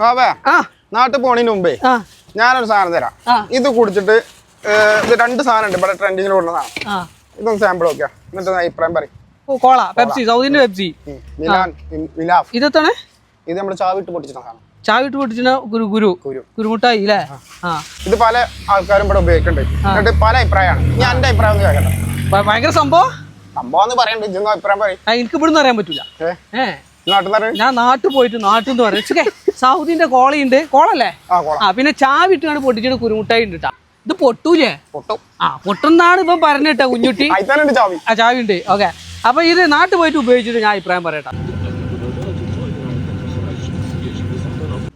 ബാബേ നാട്ടിൽ പോണതിന് മുമ്പേ ഞാനൊരു സാധനം തരാം. ഇത് കുടിച്ചിട്ട് ഇത് രണ്ട് സാധനം ഉണ്ട് ഇവിടെ ട്രെൻഡിങ്ങിൽ കൊണ്ടുവന്നതാണ് ഇതൊന്ന് സാമ്പിൾ നോക്കിയാ? എന്നിട്ട് അഭിപ്രായം പറയും. ഓ കോള പെപ്സി സൗദിന്റെ പെപ്സി. മിലാൻ മിലാഫ്. ഇതെത്താണ് ഇത് നമ്മൾ ചാവിട്ട് പൊട്ടിച്ചിട്ട സാധനം. ചാവിട്ട് പൊട്ടിച്ചിന ഗുരു ഗുരു ഗുരുമുട്ടായി അല്ലേ ഇത് പല ആൾക്കാരും ഇവിടെ ഉപയോഗിക്കുന്നുണ്ട് എന്നിട്ട് പല അഭിപ്രായമാണ്. ഞാൻ എന്റെ അഭിപ്രായം ഒന്ന് കേൾക്കട്ടെ. ഭയങ്കര സംഭവം? സംഭവം എന്ന് പറയണ്ട. ഇതൊന്നും അഭിപ്രായം പറയും. എനിക്ക് ഇവിടുന്ന് അറിയാൻ പറ്റൂല. ഏഹ് ഞാൻ നാട്ടിൽ പോയിട്ട് നാട്ടിൽ നിന്ന് പറയാം സൗദിന്റെ കോളയുണ്ട് കോളല്ലേ? ആ പിന്നെ ചാവിട്ടാണ് പൊട്ടിച്ചിട്ട് കുരുമുട്ടായി ഉണ്ട്. ഇത് പൊട്ടൂലേ? പൊട്ടും. ആ പൊട്ടുന്നാണ് ഇപ്പം പറഞ്ഞിട്ട കുഞ്ഞുട്ടി. ആ ചാവി. ഉണ്ട് ഓക്കെ. അപ്പൊ ഇത് നാട്ടിൽ പോയിട്ട് ഉപയോഗിച്ചിട്ട് ഞാൻ അഭിപ്രായം പറയട്ടെ.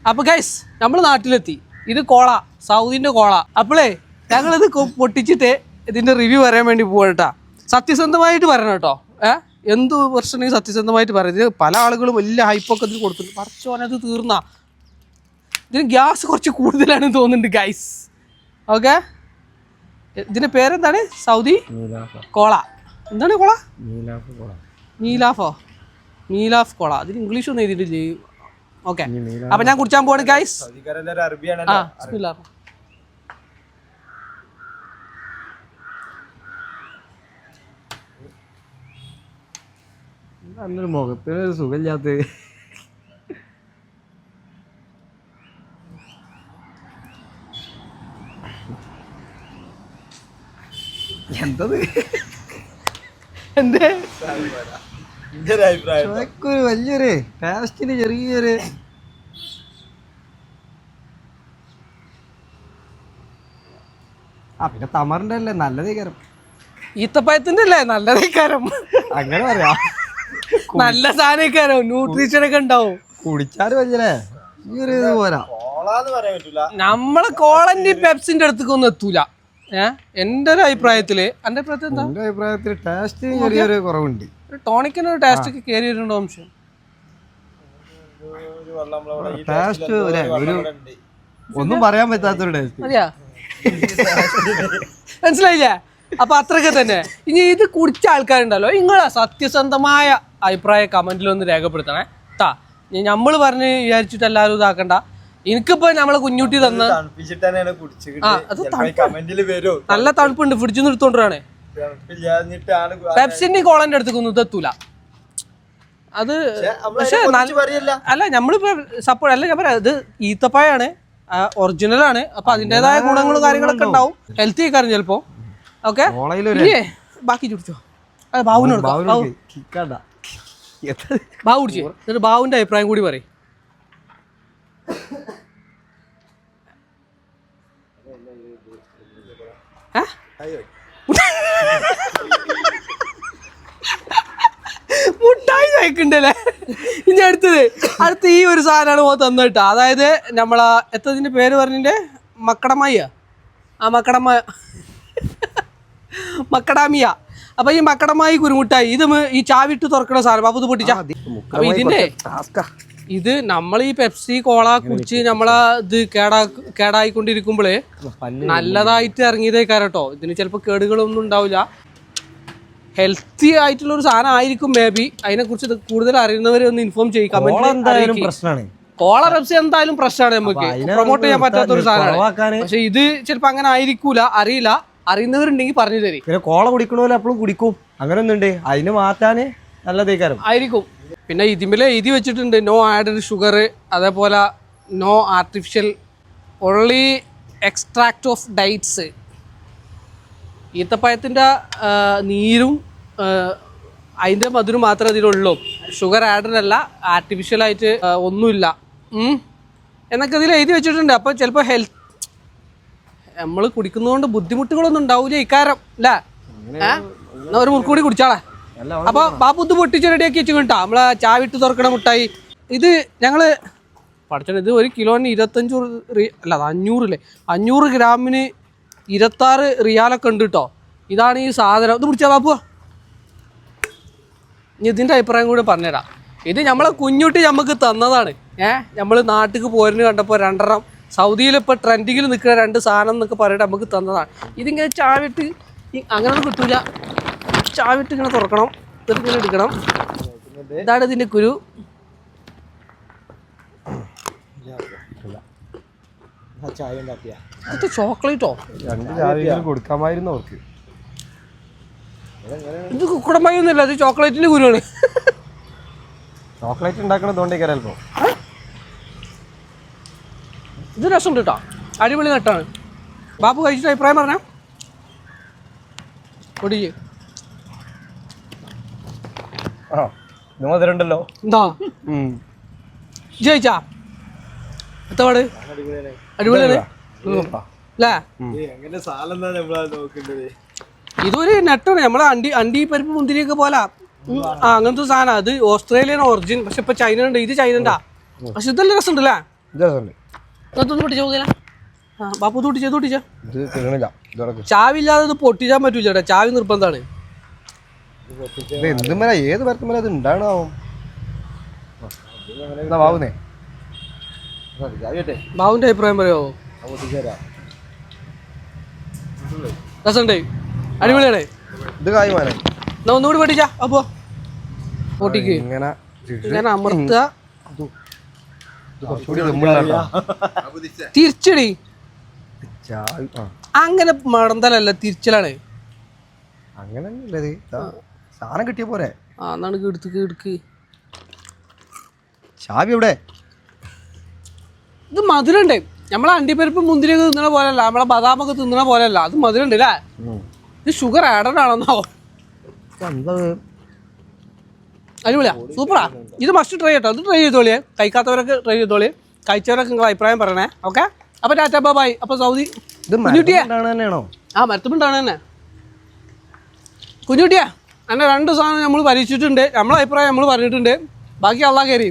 അപ്പൊ ഗൈസ് നമ്മൾ നാട്ടിലെത്തി. ഇത് കോള സൗദിന്റെ കോള. അപ്പോളേ ഞങ്ങളിത് പൊട്ടിച്ചിട്ട് ഇതിന്റെ റിവ്യൂ പറയാൻ വേണ്ടി പോകട്ടാ സത്യസന്ധമായിട്ട് പറയണം കേട്ടോ ഏ? എന്ത് പ്രശ്നം സത്യസന്ധമായിട്ട് പറയുന്നത്? പല ആളുകളും വലിയ ഹൈപ്പൊക്കെ ഇതിന് കൊടുത്തിട്ടുണ്ട്. പറച്ചോനത് തീർന്ന. ഇതിന് ഗ്യാസ് കുറച്ച് കൂടുതലാണെന്ന് തോന്നുന്നുണ്ട് ഗൈസ് ഓക്കെ ഇതിന്റെ പേരെന്താണ്? സൗദി? കോള. എന്താണ് കോള? മീലാഫോ മീലാഫ്? കോള. അതിന് ഇംഗ്ലീഷ് ഒന്നും എഴുതിയിട്ടില്ലേ? ഓക്കെ അപ്പൊ ഞാൻ കുടിച്ചാൻ പോവാണ് ഗൈസ് ആ നല്ലൊരു മുഖത്തിന് ഒരു സുഖമില്ലാത്ത എന്തത്? എന്തേ? ഒരു വലിയൊരു ടേസ്റ്റിന് ചെറിയൊരു ആ പിന്നെ തമറിന്റെ അല്ലേ? നല്ല കയറും ഈത്തപ്പഴത്തിന്റെ അല്ലേ? നല്ലതേക്കാരം അങ്ങനെ പറയാ. നല്ല സാധനക്കാരം ന്യൂട്രീഷൻ ഒക്കെ ഉണ്ടാവും. കുടിച്ചാൽ വലിയല്ലേ ഈ ഒരു ഇത് പോരാ. നമ്മളെ കോളന്റെ പെപ്സിന്റെ അടുത്തേക്ക് ഒന്നും എത്തൂല. ഏഹ് എന്റെ ഒരു അഭിപ്രായത്തിൽ എന്റെ അഭിപ്രായത്തിൽ എന്താ? എന്റെ അഭിപ്രായത്തിൽ ടേസ്റ്റ് ചെറിയൊരു കുറവുണ്ട്. ഒരു ടോണിക്കിന് ഒരു ടേസ്റ്റ് ഒക്കെ കയറി വരുന്നുണ്ടോ അംശം ടേസ്റ്റ് ഒരു ഒരു ഒന്നും പറയാൻ പറ്റാത്തൊരു ടേസ്റ്റ് മനസ്സിലായില്ലേ? അപ്പൊ അത്രയൊക്കെ തന്നെ. ഇനി ഇത് കുടിച്ച ആൾക്കാരുണ്ടല്ലോ നിങ്ങളെ സത്യസന്ധമായ അഭിപ്രായ കമന്റിൽ ഒന്ന് രേഖപ്പെടുത്തണേ. താ നമ്മൾ പറഞ്ഞ് വിചാരിച്ചിട്ട് എല്ലാവരും ഇതാക്കണ്ട. എനിക്കിപ്പോ നമ്മളെ കുഞ്ഞുട്ടി തന്ന നല്ല തണുപ്പുണ്ട് ഫ്രിഡ്ജിൽ നിന്ന് എടുത്തോണ്ടാണ് പെപ്സിന്റെ കോളന്റെ അടുത്തേക്കൊന്നും ഇതെത്തൂല. അത് പക്ഷെ അല്ല നമ്മളിപ്പോ സപ്പോർട്ട് അല്ല ഞാൻ പറയാം ഇത് ഈത്തപ്പായാണ് ഒറിജിനൽ ആണ്. അപ്പൊ അതിന്റെതായ ഗുണങ്ങളും കാര്യങ്ങളൊക്കെ ഉണ്ടാവും. ഹെൽത്തി ആയിക്കാരും ചിലപ്പോ. ഓക്കെ? ബാക്കി ചുടിച്ചോ. അത് ബാബുവിന് കൊടുക്കാം. ബാബു. കുടിച്ചു. എന്നിട്ട് ബാബുവിന്റെ അഭിപ്രായം കൂടി പറയും? മുട്ടായി കഴിക്കണ്ടല്ലേ? ഇനി അടുത്തത്. അടുത്ത ഈ ഒരു സാധനമാണ് ഓ തന്നിട്ട്. അതായത് നമ്മളാ എത്തതിന്റെ പേര് പറഞ്ഞിട്ട് മക്കടമായ ആ മക്കടമ മക്കടാമിയ. അപ്പൊ ഈ മക്കടമായി കുരുമുട്ടായി ഇത് ഈ ചാവിട്ട് തുറക്കണ സാധനം. ബാബു ഇത് പൊട്ടിച്ച. അപ്പൊ ഇതിന്റെ ഇത് നമ്മൾ ഈ പെപ്സി കോള കുടിച്ച് നമ്മളെ ഇത് കേടാ കേടായിക്കൊണ്ടിരിക്കുമ്പോഴേ നല്ലതായിട്ട് ഇറങ്ങിയതേക്കാരം കേട്ടോ ഇതിന് ചിലപ്പോൾ കേടുകളൊന്നും ഉണ്ടാവില്ല ഹെൽത്തി ആയിട്ടുള്ള ഒരു സാധനം ആയിരിക്കും മേ ബി. അതിനെ കുറിച്ച് കൂടുതൽ അറിയുന്നവരെ ഒന്ന് ഇൻഫോം ചെയ്യും കോള എന്തായാലും പ്രശ്നമാണ് കോള പെപ്സി എന്തായാലും പ്രശ്നമാണ് നമുക്ക്. പ്രൊമോട്ട് ചെയ്യാൻ പറ്റാത്ത ഒരു സാധനമാണ് പക്ഷെ ഇത് ചിലപ്പോ അങ്ങനെ ആയിരിക്കൂല അറിയില്ല. അറിയുന്നവരുണ്ടെങ്കിൽ പറഞ്ഞു തരും. പിന്നെ കോള കുടിക്കണ അപ്പോഴും കുടിക്കും. അങ്ങനെ ഒന്നുണ്ട് അതിന് മാറ്റാന് നല്ലതേക്കാരം. ആയിരിക്കും. പിന്നെ ഇതിമിൽ എഴുതി വെച്ചിട്ടുണ്ട് നോ ആഡഡ് ഷുഗർ അതേപോലെ no artificial only extract of dates ഈത്തപ്പഴത്തിന്റെ നീരും അതിന്റെ മധുരം മാത്രമേ അതിലുള്ളൂ. ഷുഗർ ആഡഡ് അല്ല ആർട്ടിഫിഷ്യലായിട്ട് ഒന്നുമില്ല. എന്നൊക്കെ ഇതിൽ എഴുതി വെച്ചിട്ടുണ്ട്. അപ്പോൾ ചിലപ്പോൾ ഹെൽത്ത് നമ്മൾ കുടിക്കുന്നതുകൊണ്ട് ബുദ്ധിമുട്ടുകളൊന്നും ഉണ്ടാവില്ല ഇക്കാരം അല്ലേ എന്നാ ഒരു മുറുക്കൂടി കുടിച്ചാളെ. അപ്പൊ ബാബു ഇത് പൊട്ടിച്ച് റെഡിയാക്കി വെച്ചു കേട്ടോ നമ്മളെ ചാവിട്ട് തുറക്കണ മുട്ടായി. ഇത് ഞങ്ങൾ പഠിച്ചത് ഇത് ഒരു കിലോന് ഇരുപത്തഞ്ച് അല്ല അത് അഞ്ഞൂറില്ലേ? അഞ്ഞൂറ് ഗ്രാമിന് ഇരുപത്താറ് റിയാലൊക്കെ ഉണ്ട് കേട്ടോ ഇതാണ് ഈ സാധനം. ഇത് പിടിച്ചാ ബാബു? ഇനി ഇതിന്റെ അഭിപ്രായം കൂടി പറഞ്ഞുതരാം. ഇത് നമ്മളെ കുഞ്ഞുട്ടി നമുക്ക് തന്നതാണ്. ഏഹ് നമ്മൾ നാട്ടിൽ പോരുന്ന കണ്ടപ്പോൾ രണ്ടെണ്ണം സൗദിയിൽ ഇപ്പോൾ ട്രെൻഡിങ്ങിൽ നിൽക്കുന്ന രണ്ട് സാധനം എന്നൊക്കെ പറയട്ടെ നമുക്ക് തന്നതാണ്. ഇതിങ്ങനെ ചാവിട്ട് അങ്ങനെ ഒന്നും കിട്ടൂല. ചാവിട്ട് ഇങ്ങനെ തുറക്കണം. എന്നിട്ട് ഇങ്ങനെ എടുക്കണം. ഇതാണ് ഇതിന്റെ കുരു. ചോക്ലേറ്റോ? കൊടുക്കാമായിരുന്നു അവർക്ക്. ഇത് ചോക്ലേറ്റിന്റെ കുരുവാണ്. ചോക്ലേറ്റ് ഉണ്ടാക്കണതുകൊണ്ടേ ചിലപ്പോ. ഇത് രസമുണ്ട് കേട്ടോ അടിപൊളി നട്ടാണ്. ബാബു കഴിച്ചിട്ട് അഭിപ്രായം പറഞ്ഞ? കൊടിക്ക് മധുരണ്ടല്ലോ എന്താ? ജയിച്ചാ എത്തപാട് അടിപൊളിയാണ്. അല്ലേ ഇതൊരു നെട്ടാണ്. നമ്മളെ അണ്ടി അണ്ടി പരിപ്പ് മുന്തിരിയൊക്കെ പോലെ. ആ അങ്ങനത്തെ സാധനം. അത് ഓസ്ട്രേലിയൻ ഒറിജിൻ പക്ഷെ ഇപ്പൊ ചൈന ഉണ്ട് ഇത് ചൈന ഉണ്ടാ പക്ഷെ ഇതെല്ലാം രസമുണ്ട് അല്ലേ രസമുണ്ട്. പൊട്ടിച്ച ബാപ്പു തൊട്ടിച്ച തൊട്ടിച്ച ഇത് ചാവില്ലാതെ ഇത് പൊട്ടിച്ചാൻ പറ്റൂല ചാവി നിർബന്ധമാണ് ഇത് എന്തും വരെ ഏത് മരത്തും വരെ അത് വാവുന്നേ? ബാബുന്റെ അഭിപ്രായം പറയോ രസമുണ്ട് അടിപൊളിയാണ്. ഇത് കായ്മാനെ എന്നാ ഒന്നുകൂടി പൊട്ടിച്ചാ. അപ്പോ പൊട്ടിക്ക്. ഇങ്ങനെ ഇങ്ങനെ അമർത്തുക. തിരിച്ചടി. അങ്ങനെ മടന്തലല്ല തിരിച്ചലാണ്. അങ്ങനെ സാധനം കിട്ടിയ പോരെ. ആ എന്നാണ് എടുക്ക് ചാവി എവിടെ? ഇത് മധുരണ്ട്. നമ്മളെ അണ്ടിപ്പരിപ്പ് മുന്തിരിയൊക്കെ തിന്നണ പോലെയല്ല നമ്മളെ ബദാമൊക്കെ തിന്നണ പോലെയല്ല അത് മധുരണ്ട് അല്ലേ ഇത് ഷുഗർ ആഡഡ് ആണെന്നോ എന്താ അടിപൊളിയാ. സൂപ്പറാ. ഇത് മസ്റ്റ് ട്രൈ ചെയ്യട്ടോ ഇത് ട്രൈ ചെയ്തോളിയേ കഴിക്കാത്തവരൊക്കെ ട്രൈ ചെയ്തോളിയേ കഴിച്ചവരൊക്കെ നിങ്ങൾ അഭിപ്രായം പറയണേ. ഓക്കെ അപ്പൊ ടാറ്റ ബാബായി അപ്പൊ സൗദി കുഞ്ഞുട്ടിയാണോ ആ മരത്തുമുണ്ടാണ് തന്നെ കുഞ്ഞുട്ടിയാ അങ്ങനെ രണ്ട് സാധനം നമ്മൾ പരീക്ഷിച്ചിട്ടുണ്ട്. നമ്മളെ അഭിപ്രായം നമ്മൾ പറഞ്ഞിട്ടുണ്ട്. ബാക്കി അള്ളാഹ് കയറി